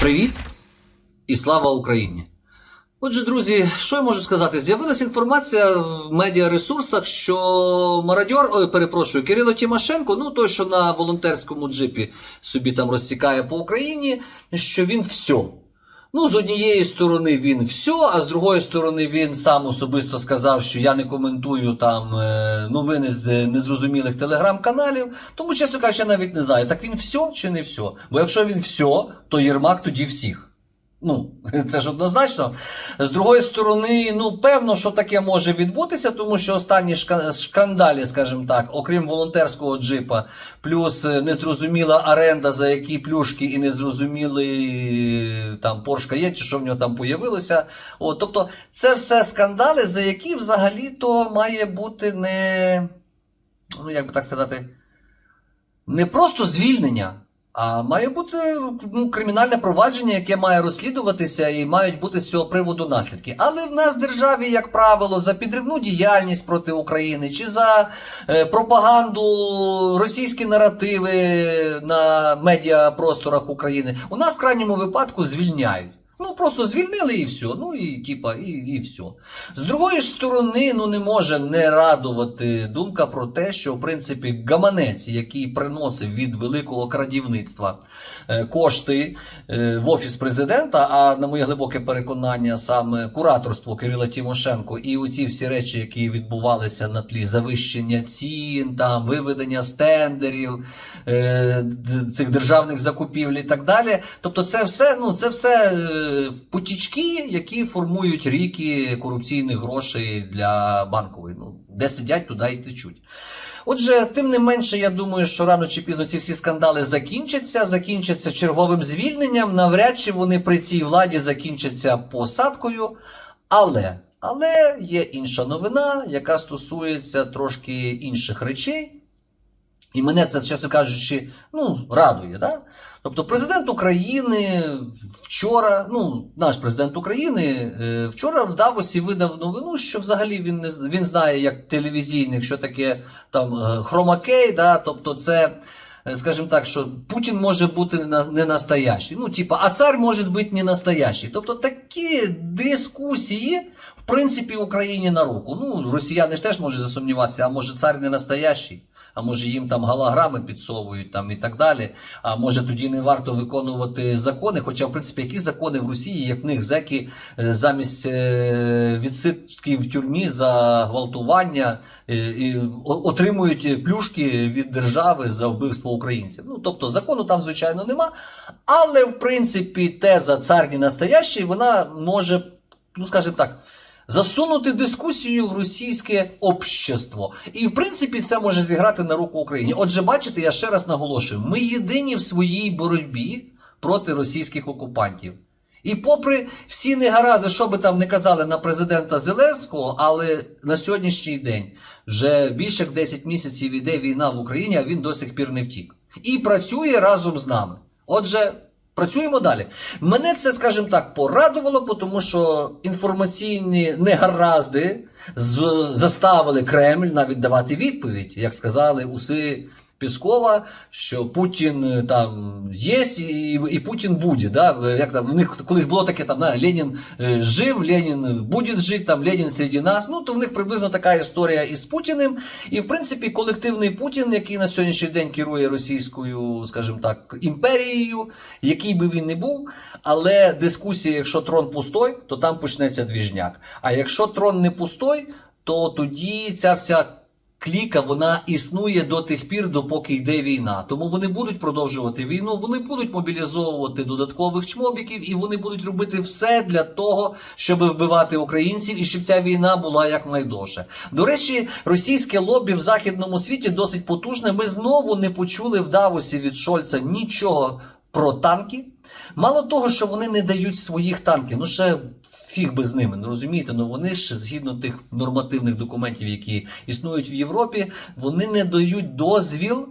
Привіт і слава Україні! Отже, друзі, що я можу сказати? З'явилася інформація в медіаресурсах, що мародьор, ой, перепрошую, Кирило Тимошенко, ну той, що на волонтерському джипі собі там розсікає по Україні, що він все. Ну, з однієї сторони він все, а з другої сторони він сам особисто сказав, що я не коментую там е, новини з незрозумілих телеграм-каналів. Тому, чесно кажучи, я навіть не знаю, так він все чи не все. Бо якщо він все, то Єрмак тоді всіх. Ну, це ж однозначно. З другої сторони, ну певно, що таке може відбутися, тому що останні шкандалі, скажімо так, окрім волонтерського джипа, плюс е, незрозуміла оренда, за які плюшки, і незрозумілий е, там Поршка є, чи що в нього там появилося. От, тобто, це все скандали, за які взагалі-то має бути не, ну як би так сказати, не просто звільнення. А має бути ну, кримінальне провадження, яке має розслідуватися, і мають бути з цього приводу наслідки. Але в нас в державі, як правило, за підривну діяльність проти України чи за е, пропаганду, російські наративи на медіапросторах України у нас в крайньому випадку звільняють. Ну просто звільнили і все. Ну і типа, і, і все. З другої ж сторони, ну не може не радувати думка про те, що в принципі гаманець, який приносив від великого крадівництва е, кошти е, в офіс президента, а на моє глибоке переконання, саме кураторство Кирила Тимошенко і оці всі речі, які відбувалися на тлі завищення цін, там виведення стендерів, е, цих державних закупівель і так далі. Тобто, це все, ну це все е, потічки, які формують ріки корупційних грошей для банкової. Ну де сидять, туди й течуть. Отже, тим не менше, я думаю, що рано чи пізно ці всі скандали закінчаться, закінчаться черговим звільненням. Навряд чи вони при цій владі закінчаться посадкою. Але, але є інша новина, яка стосується трошки інших речей. І мене це, чесно кажучи, ну, радує. Да? Тобто, президент України вчора, ну, наш президент України е, вчора в Давосі видав новину, що взагалі він не він знає як телевізійник, що таке там е, хромакей, да? тобто це. е, Скажімо так, що Путін може бути не настоящий. Ну, типа, а цар може бути не настоящий. Тобто такі дискусії, в принципі, Україні на руку. Ну, росіяни ж теж можуть засумніватися, а може цар не настоящий, а може їм там голограми підсовують там і так далі. А може тоді не варто виконувати закони. Хоча, в принципі, які закони в Росії, як в них зеки е, замість е, відсидки в тюрмі за гвалтування е, і отримують плюшки від держави за вбивство українців. Ну тобто закону там, звичайно, нема. Але в принципі теза цар не настоящий, вона може, ну скажімо так. Засунути дискусію в російське общество. І, в принципі, це може зіграти на руку Україні. Отже, бачите, я ще раз наголошую: ми єдині в своїй боротьбі проти російських окупантів. І попри всі негаразди, що би там не казали на президента Зеленського, але на сьогоднішній день вже більше як 10 місяців іде війна в Україні, а він до сих пір не втік. І працює разом з нами. Отже, працюємо далі. Мене це, скажімо так, порадувало, тому що інформаційні негаразди заставили Кремль навіть давати відповідь, як сказали уси Піскова, що Путін е, там є і, і Путін буде. Да? Як там, в них колись було таке, там, да, Ленін е, жив, Ленін буде жити, там, Ленін серед нас. Ну, то в них приблизно така історія із Путіним. І, в принципі, колективний Путін, який на сьогоднішній день керує російською, скажімо так, імперією, який би він не був. Але дискусія, якщо трон пустой, то там почнеться двіжняк. А якщо трон не пустой, то тоді ця вся кліка вона існує до тих пір, допоки йде війна. Тому вони будуть продовжувати війну, вони будуть мобілізовувати додаткових чмобіків, і вони будуть робити все для того, щоб вбивати українців і щоб ця війна була якнайдовше. До речі, російське лобі в західному світі досить потужне. Ми знову не почули в Давосі від Шольца нічого про танки. Мало того, що вони не дають своїх танків, ну ще фіг би з ними, ну розумієте, ну вони ж згідно тих нормативних документів, які існують в Європі, вони не дають дозвіл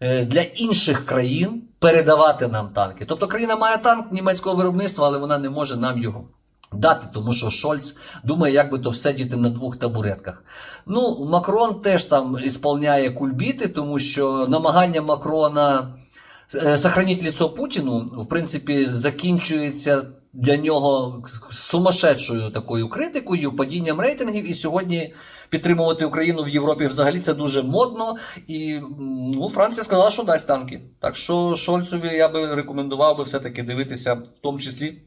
е, для інших країн передавати нам танки. Тобто країна має танк німецького виробництва, але вона не може нам його. Дати, тому що Шольц думає, як би то всидіти на двох табуретках. Ну, Макрон теж там ісполняє кульбіти, тому що намагання Макрона е, сохраніть ліцо Путіну, в принципі, закінчується для нього сумасшедшою такою критикою, падінням рейтингів. І сьогодні підтримувати Україну в Європі взагалі це дуже модно. І ну, Франція сказала, що дасть танки. Так що Шольцові я би рекомендував би все-таки дивитися, в тому числі.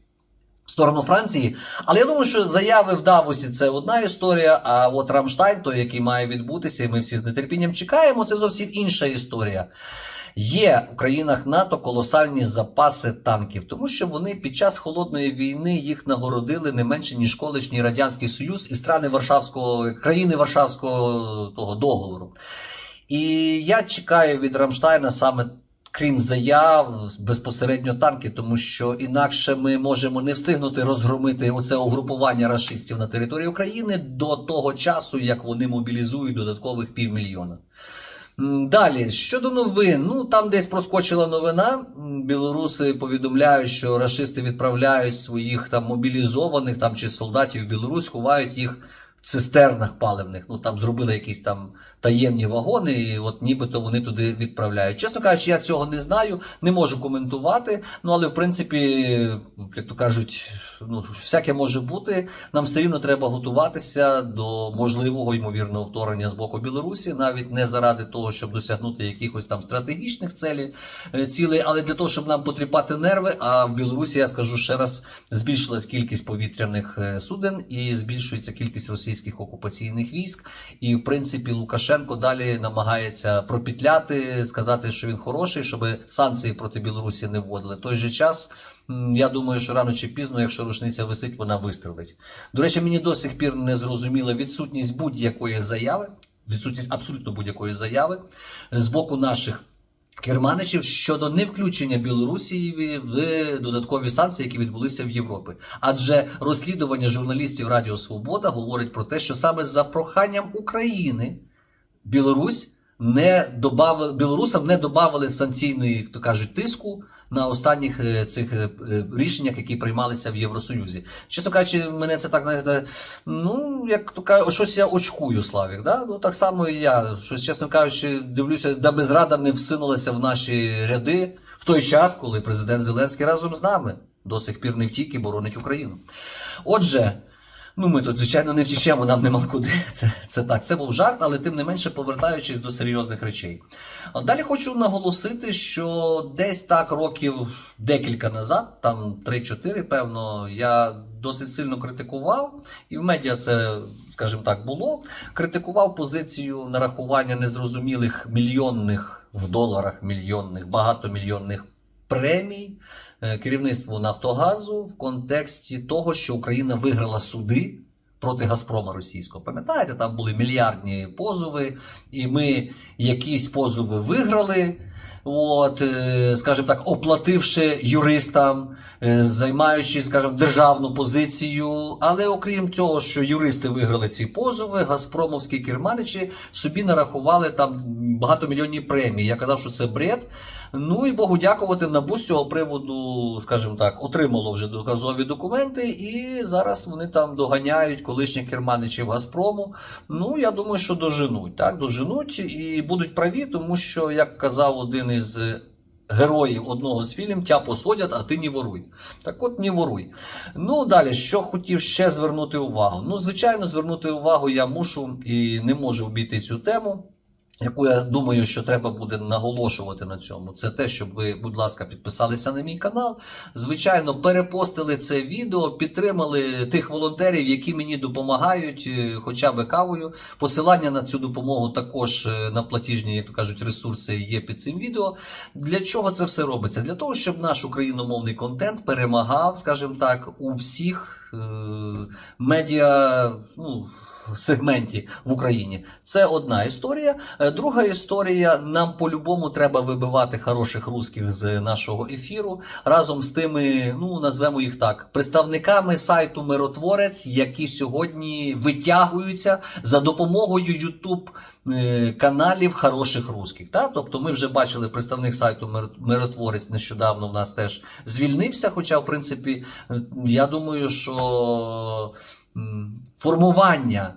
Сторону Франції, але я думаю, що заяви в Давосі це одна історія. А от Рамштайн, той, який має відбутися, і ми всі з нетерпінням чекаємо, це зовсім інша історія. Є в країнах НАТО колосальні запаси танків, тому що вони під час холодної війни їх нагородили не менше ніж колишній радянський союз і страни Варшавського країни Варшавського того договору. І я чекаю від Рамштайна саме. Крім заяв, безпосередньо танки, тому що інакше ми можемо не встигнути розгромити оце угрупування расистів на території України до того часу, як вони мобілізують додаткових півмільйона. Далі, щодо новин, ну там десь проскочила новина. Білоруси повідомляють, що рашисти відправляють своїх там мобілізованих там чи солдатів в Білорусь, ховають їх в цистернах паливних. Ну там зробили якісь там таємні вагони, і от нібито вони туди відправляють. Чесно кажучи, я цього не знаю, не можу коментувати. Ну але в принципі, як то кажуть, ну всяке може бути. Нам все рівно треба готуватися до можливого ймовірного вторгнення з боку Білорусі, навіть не заради того, щоб досягнути якихось там стратегічних целей, е, цілей, але для того, щоб нам потріпати нерви. А в Білорусі я скажу ще раз, збільшилась кількість повітряних е, суден і збільшується кількість російських окупаційних військ. І в принципі Лукашенко далі намагається пропітляти, сказати, що він хороший, щоб санкції проти Білорусі не вводили. В той же час. Я думаю, що рано чи пізно, якщо рушниця висить, вона вистрелить. До речі, мені до сих пір не зрозуміла відсутність будь-якої заяви, відсутність абсолютно будь-якої заяви з боку наших керманичів щодо невключення Білорусі в додаткові санкції, які відбулися в Європі. Адже розслідування журналістів Радіо Свобода говорить про те, що саме за проханням України Білорусь не добавили білорусам не додавали санкційної, як то кажуть, тиску на останніх е, цих е, е, рішеннях, які приймалися в Євросоюзі. Чесно кажучи, мене це так знаєте, ну як то кажуть, щось я очкую, Славік. Да? Ну так само і я. Щось, чесно кажучи, дивлюся, даби зрада не всунулася в наші ряди в той час, коли президент Зеленський разом з нами до сих пір не втік і боронить Україну. Отже. Ну, ми тут, звичайно, не втічемо, нам нема куди. Це, це так, це був жарт, але тим не менше повертаючись до серйозних речей. Далі хочу наголосити, що десь так років декілька назад, там 3-4, певно, я досить сильно критикував, і в медіа це, скажімо так, було. Критикував позицію нарахування незрозумілих мільйонних в доларах мільйонних, багатомільйонних премій е, керівництву Нафтогазу в контексті того, що Україна виграла суди проти Газпрома російського. Пам'ятаєте, там були мільярдні позови, і ми якісь позови виграли. От, е, скажімо так, оплативши юристам, е, займаючи, скажімо, державну позицію. Але окрім цього, що юристи виграли ці позови, Газпромовські керманичі собі нарахували там багатомільйонні премії. Я казав, що це бред. Ну і Богу дякувати, НАБУ з цього приводу, скажімо так, отримало вже доказові документи, і зараз вони там доганяють колишніх керманичів Газпрому. Ну, я думаю, що доженуть, так, доженуть і будуть праві, тому що, як казав один із героїв одного з фільмів, тя посадять, а ти не воруй. Так от не воруй. Ну, далі, що хотів ще звернути увагу? Ну, звичайно, звернути увагу я мушу і не можу обійти цю тему. Яку я думаю, що треба буде наголошувати на цьому, це те, щоб ви, будь ласка, підписалися на мій канал. Звичайно, перепостили це відео, підтримали тих волонтерів, які мені допомагають, е, хоча б кавою. Посилання на цю допомогу також е, на платіжні, як то кажуть, ресурси є під цим відео. Для чого це все робиться? Для того, щоб наш україномовний контент перемагав, скажімо так, у всіх медіа. ну, сегменті в Україні. Це одна історія. Е, Друга історія: нам по-любому треба вибивати хороших русських з нашого ефіру разом з тими, ну назвемо їх так, представниками сайту Миротворець, які сьогодні витягуються за допомогою е, каналів хороших русських. Та? Тобто, ми вже бачили представник сайту Мир- Миротворець нещодавно в нас теж звільнився. Хоча, в принципі, е, я думаю, що формування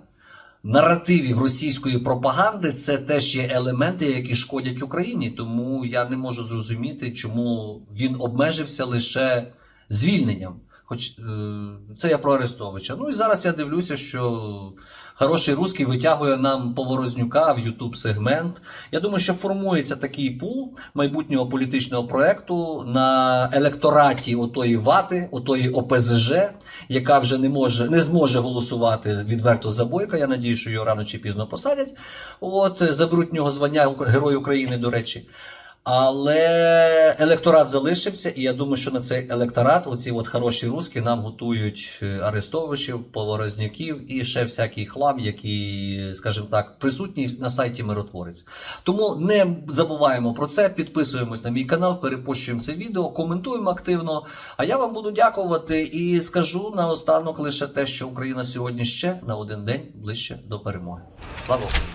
наративів російської пропаганди це теж є елементи, які шкодять Україні. Тому я не можу зрозуміти, чому він обмежився лише звільненням. Хоч е, це я про Арестовича. Ну і зараз я дивлюся, що хороший русський витягує нам Поворознюка в Ютуб сегмент. Я думаю, що формується такий пул майбутнього політичного проекту на електораті отої вати, отої ОПЗЖ, яка вже не може не зможе голосувати відверто за Бойка. Я надію, що його рано чи пізно посадять. От заберуть в нього звання Герой України, до речі. Але електорат залишився, і я думаю, що на цей електорат, оці от хороші руски, нам готують е, арестовичів, поворозняків і ще всякий хлам, який, скажімо так, присутній на сайті Миротворець. Тому не забуваємо про це, підписуємось на мій канал, перепущуємо це відео, коментуємо активно. А я вам буду дякувати і скажу наостанок лише те, що Україна сьогодні ще на один день ближче до перемоги. Слава Україні!